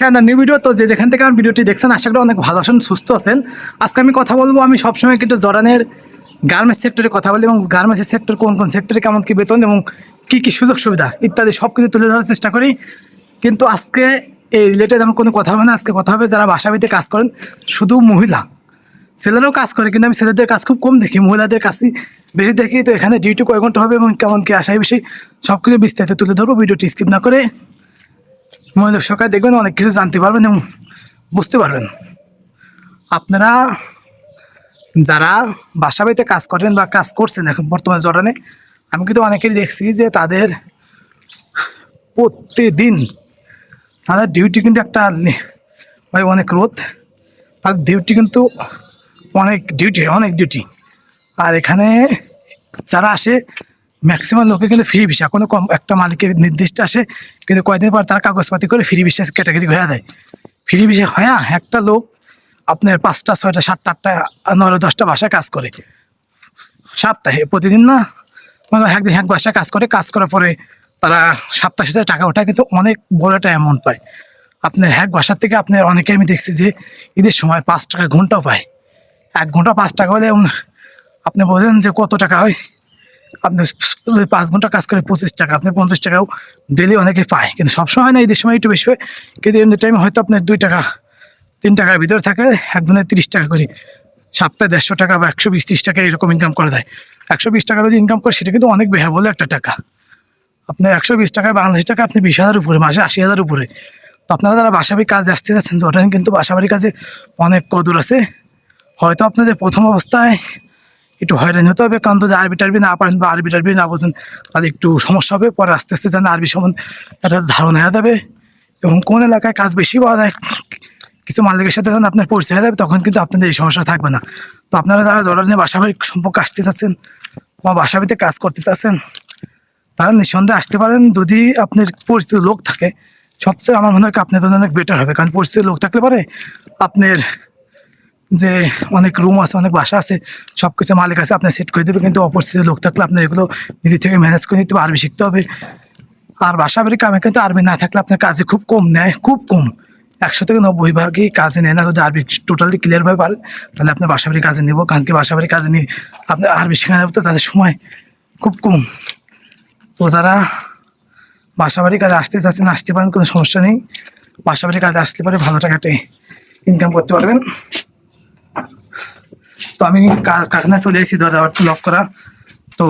Channel new video তো যে যেখান থেকে আমার ভিডিওটি দেখছেন, আশা করি অনেক ভালো আছেন, সুস্থ আছেন। আজকে আমি কথা বলব, আমি সবসময় কিন্তু জরানের গার্মেন্টস সেক্টরে কথা বলি এবং গার্মেন্টসের সেক্টর কোন কোন সেক্টরে কেমন কী বেতন এবং কী কী সুযোগ সুবিধা ইত্যাদি সব কিছু তুলে ধরার চেষ্টা করি। কিন্তু আজকে এই রিলেটেড আমার কোনো কথা হবে না, আজকে কথা হবে যারা বাসাবাড়িতে কাজ করেন, শুধু মহিলা। ছেলেরাও কাজ করে, কিন্তু আমি ছেলেদের কাজ খুব কম দেখি, মহিলাদের কাজই বেশি দেখি। তো এখানে ডিউটি কয় ঘণ্টা হবে এবং কেমন কী আশায় বেশি সব কিছু বিস্তারিত তুলে ধরবো ভিডিওটি স্কিপ না করে। মহিলা সকালে দেখবেন অনেক কিছু জানতে পারবেন এবং বুঝতে পারবেন। আপনারা যারা বাসা বাড়িতে কাজ করেন বা কাজ করছেন এখন বর্তমানে জরানে আমি কিন্তু অনেকেরই দেখছি যে তাদের প্রতিদিন তাদের ডিউটি কিন্তু একটা হয় অনেক রোদ। তাদের ডিউটি কিন্তু অনেক ডিউটি অনেক ডিউটি আর এখানে যারা আসে ম্যাক্সিমাম লোকে কিন্তু ফ্রি ভিসা কোনো কম, একটা মালিকের নির্দিষ্ট আসে, কিন্তু কয়দিন পর তারা কাগজপাতি করে ফ্রি ভিসা ক্যাটাগরি হয়ে দেয়। ফ্রি ভিসা হয়ে, একটা লোক আপনার পাঁচটা, ছয়টা, সাতটা, আটটা, নয়টা, দশটা বাসায় কাজ করে। সপ্তাহে, প্রতিদিন না মানে একদিন এক বাসায় কাজ করে, কাজ করার পরে তারা সপ্তাহ সাথে টাকা ওঠায়, কিন্তু অনেক বড় একটা অ্যামাউন্ট পায়। আপনার এক বাসার থেকে আপনার অনেকে আমি দেখছি যে ঈদের সময় পাঁচ টাকা ঘন্টাও পায়। এক ঘণ্টা পাঁচ টাকা হলে আপনি বোঝেন যে কত টাকা হয়। আপনি যদি পাঁচ ঘণ্টা কাজ করে পঁচিশ টাকা আপনি পঞ্চাশ টাকাও ডেলি অনেকে পায়। কিন্তু সবসময় না, ঈদের সময় একটু বেশি হয়। কিন্তু এমনি টাইমে হয়তো আপনার দুই টাকা, তিন টাকার ভিতরে থাকে, একজনের তিরিশ টাকা করে। সপ্তাহে দেড়শো টাকা বা একশো বিশ ত্রিশ টাকা এরকম ইনকাম করে দেয় একশো বিশ টাকা যদি ইনকাম করে, সেটা কিন্তু অনেক বেহা বলে একটা টাকা। আপনার একশো বিশ টাকায় বাংলাদেশ টাকা আপনি বিশ হাজার উপরে, মাসে আশি হাজার উপরে। তো আপনারা যারা বাসাবাড়ি কাজে আসতে যাচ্ছেন জটান কিন্তু বাসাবাড়ির কাজে অনেক কদর আছে। হয়তো আপনাদের প্রথম অবস্থায় একটু হয়রানি হতে হবে, কারণ যদি আরবি টারবি না পারেন বা আরবি টারবি না বোঝেন, তাহলে একটু সমস্যা হবে। পরে আস্তে আস্তে যেন আরবি সম্বন্ধে একটা ধারণা হয়ে যাবে এবং কোন এলাকায় কাজ বেশি পাওয়া যায়, কিছু মালিকের সাথে যখন আপনার পরিচয় হয়ে যাবে, তখন কিন্তু আপনাদের এই সমস্যা থাকবে না। তো আপনারা যারা জড়ার নিয়ে বাসাবাড়ির সম্পর্কে আসতে চাচ্ছেন বা বাসাবাড়িতে কাজ করতে চাচ্ছেন, তারা নিঃসন্দেহে আসতে পারেন। যদি আপনার পরিচিত লোক থাকে, সবচেয়ে আমার মনে হয় আপনার জন্য অনেক বেটার হবে। কারণ পরিচিত লোক থাকলে পারে আপনার যে অনেক রুম আছে, অনেক বাসা আছে সব কিছু মালিক আছে, আপনি সেট করে দেবে কিন্তু অপরিচিত লোক থাকলে আপনার এগুলো নিজে থেকে ম্যানেজ করে নিতে হবে আরবি শিখতে হবে। আর বাসা বাড়ি কামে কিন্তু আরবি না থাকলে আপনার কাজে খুব কম নেয়, খুব কম। একশো থেকে নব্বই ভাগই কাজে নেয় না, যদি আরবি টোটালি ক্লিয়ারভাবে পারেন, তাহলে আপনার বাসা বাড়ি কাজে নেব, কারণ কি বাসা বাড়ি কাজে নিয়ে আপনার আরবি শেখা নেব তো তাদের সময় খুব কম। তো যারা বাসা বাড়ি কাজে আসতে চাচ্ছেন, আসতে পারেন, কোনো সমস্যা নেই। বাসা বাড়ি কাজে আসতে পারে ভালো টাকাতে ইনকাম করতে পারবেন। তো আমি কারখানায় চলে এসেছি দরজা লক করা তো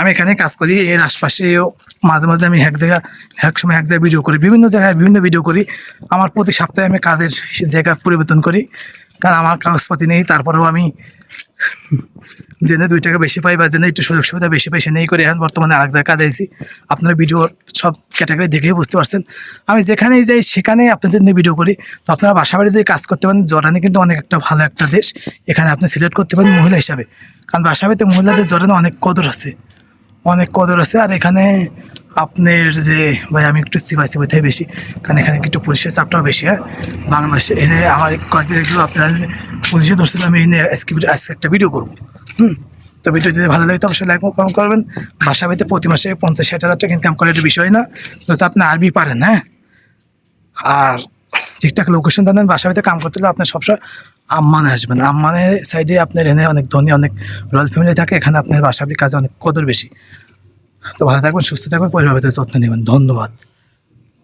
আমি এখানে কাজ করি, এর আশপাশেও মাঝে মাঝে আমি এক জায়গা এক সময় এক জায়গায় ভিডিও করি। বিভিন্ন জায়গায় বিভিন্ন ভিডিও করি। আমার প্রতি সপ্তাহে আমি কাজের জায়গা পরিবর্তন করি। কারণ আমার কাগজপাতি নেই, তারপরেও আমি জেনে দুই টাকা বেশি পাই বা জেনে একটু সুযোগ সুবিধা বেশি পাই সে নেই করে এখন বর্তমানে আরেক জায়গায় কাজে আছি আপনারা ভিডিও সব ক্যাটাগরি দেখেই বুঝতে পারছেন। আমি যেখানেই যাই, সেখানেই আপনাদের নিয়ে ভিডিও করি। তো আপনারা বাসা বাড়িতে কাজ করতে পারেন জরানি কিন্তু অনেক একটা ভালো একটা দেশ। এখানে আপনি সিলেক্ট করতে পারেন মহিলা হিসাবে। কারণ বাসা বাড়িতে মহিলাদের জরানে অনেক কদর আছে। অনেক কদর আছে। আর এখানে আপনার যে, ভাই আমি একটু চিবাই থেকে বেশি, কারণ এখানে একটু পুলিশের চাপটাও বেশি হ্যাঁ? বাংলাদেশে এনে আমার কয়েকদিন দেখল আপনারা পুলিশে ধরছিল আমি এনে আজকে একটা ভিডিও করব। হুম? তো ভিডিও যদি ভালো লাগে তো অবশ্যই লাইক কমেন্ট করবেন। বাসা বাড়িতে প্রতি মাসে পঞ্চাশ, ষাট হাজার টাকা ইনকাম করার বিষয় না। যদি আপনি আরবি পারেন হ্যাঁ? আর ঠিকঠাক লোকেশন জানেন বাসা বাড়িতে কাম করতে হলে আপনার সবসময় আম্মানে আসবেন। আম্মানের সাইডে আপনার এনে অনেক ধনী, অনেক রয়্যাল ফ্যামিলি থাকে, এখানে আপনার বাসা বাড়ির কাজে অনেক কদর বেশি। তো ভালো থাকবেন, সুস্থ থাকবেন, পরিবারের যত্ন নেবেন। ধন্যবাদ।